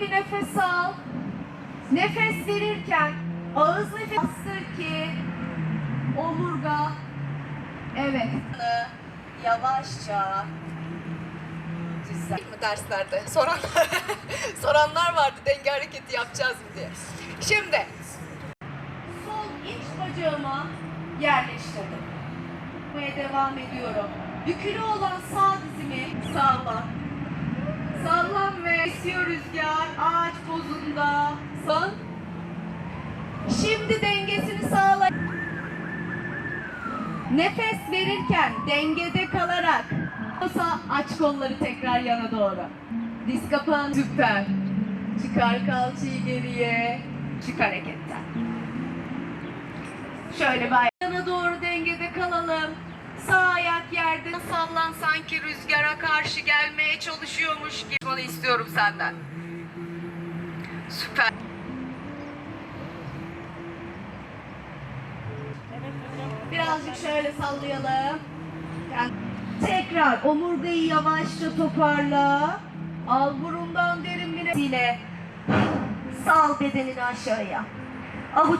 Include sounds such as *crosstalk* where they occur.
derin bir nefes al. Nefes verirken ağız nefes bastır ki omurga evet yavaşça mı derslerde? Soran *laughs* soranlar vardı denge hareketi yapacağız mı diye. Şimdi Sol iç bacağıma yerleştirdim. Devam ediyorum. Bükülü olan sağ dizimi esiyor rüzgar ağaç pozunda. Son. Şimdi dengesini sağla. Nefes verirken dengede kalarak Olsa aç kolları tekrar yana doğru. Diz kapağın süper. Çıkar kalçayı geriye. Çık hareketten. Şöyle bir ay- yana doğru dengede kalalım. Sağ ayak yerde sallan sanki rüzgara karşı gelmeye çalışıyormuş gibi. Bunu istiyorum senden. Süper. Birazcık şöyle sallayalım. Yani tekrar omurgayı yavaşça toparla. Al burundan derin bir nefesiyle. Sal bedenini aşağıya. Avuç